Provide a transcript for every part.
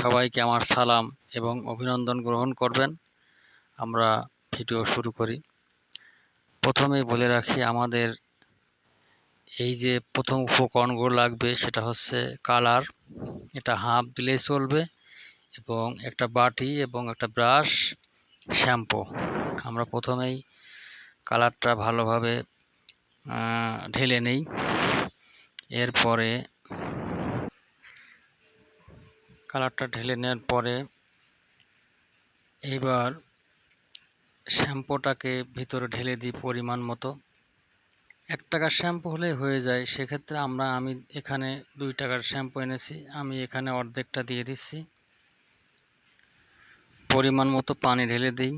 সবাইকে আমার সালাম এবং অভিনন্দন গ্রহণ করবেন। আমরা ভিডিও শুরু করি। প্রথমেই বলে রাখি, আমাদের এই যে প্রথম উপকরণগুলো লাগবে সেটা হচ্ছে কালার। এটা হাফ দিলেই চলবে এবং একটা বাটি এবং একটা ব্রাশ, শ্যাম্পু। আমরা প্রথমেই কালারটা ভালোভাবে ঢেলে নেই। এরপরে কালারটা ঢেলে নেওয়ার পরে এইবার শ্যাম্পুটাকে ভিতরে ঢেলে দিই পরিমাণ মতো। এক টাকার শ্যাম্পু হলেই হয়ে যায়। সেক্ষেত্রে আমরা, আমি এখানে দুই টাকার শ্যাম্পু এনেছি। আমি এখানে অর্ধেকটা দিয়ে দিচ্ছি। পরিমাণ মতো পানি ঢেলে দিই।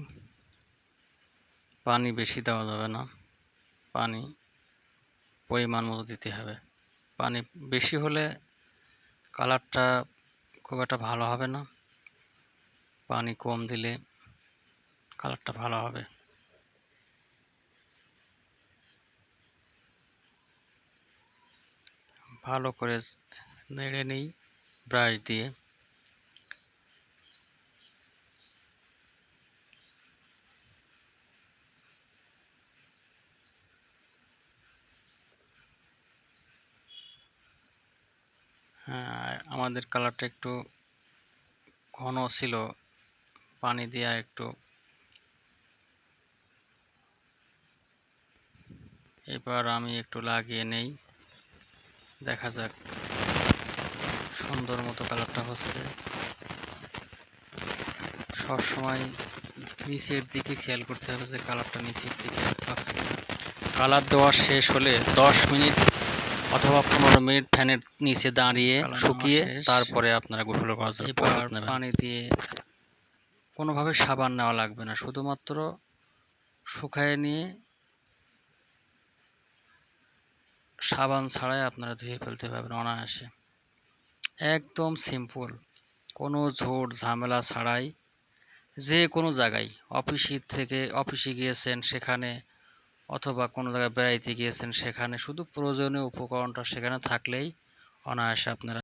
পানি বেশি দেওয়া যাবে না। পানি পরিমাণ মতো দিতে হবে। পানি বেশি হলে কালারটা খুব একটা ভালো হবে না। পানি কম দিলে কালারটা ভালো হবে। ভালো করে নেড়ে নিই, ব্রাশ দিয়ে। হ্যাঁ আমাদের কালারটা একটু ঘন ছিল। পানি দিয়ে একটু এবার আমি একটু লাগিয়ে নেই। দেখা যাক সুন্দর মতো কালারটা হচ্ছে। সবসময় নিচের দিকে খেয়াল করতে হবে যে কালারটা নিচের দিকে কালার দেওয়া শেষ হলে দশ মিনিট অথবা পনেরো মিনিট ফ্যানের নিচে দাঁড়িয়ে শুকিয়ে তারপরে আপনারা গোসল করার জন্য। পানি দিয়ে কোনোভাবে সাবান নেওয়া লাগবে না শুধুমাত্র শুকায় নিয়ে সাবান ছাড়াই আপনারা ধুয়ে ফেলতে পারবেন অনায়াসে একদম সিম্পল কোনো ঝোট ঝামেলা ছাড়াই যে কোনো জায়গায় অফিসে থেকে অফিসে গিয়েছেন সেখানে অথবা কোনো জায়গায় বেড়াইতে গিয়েছেন সেখানে শুধু প্রয়োজনীয় উপকরণটা সেখানে থাকলেই অনায়াসে আপনারা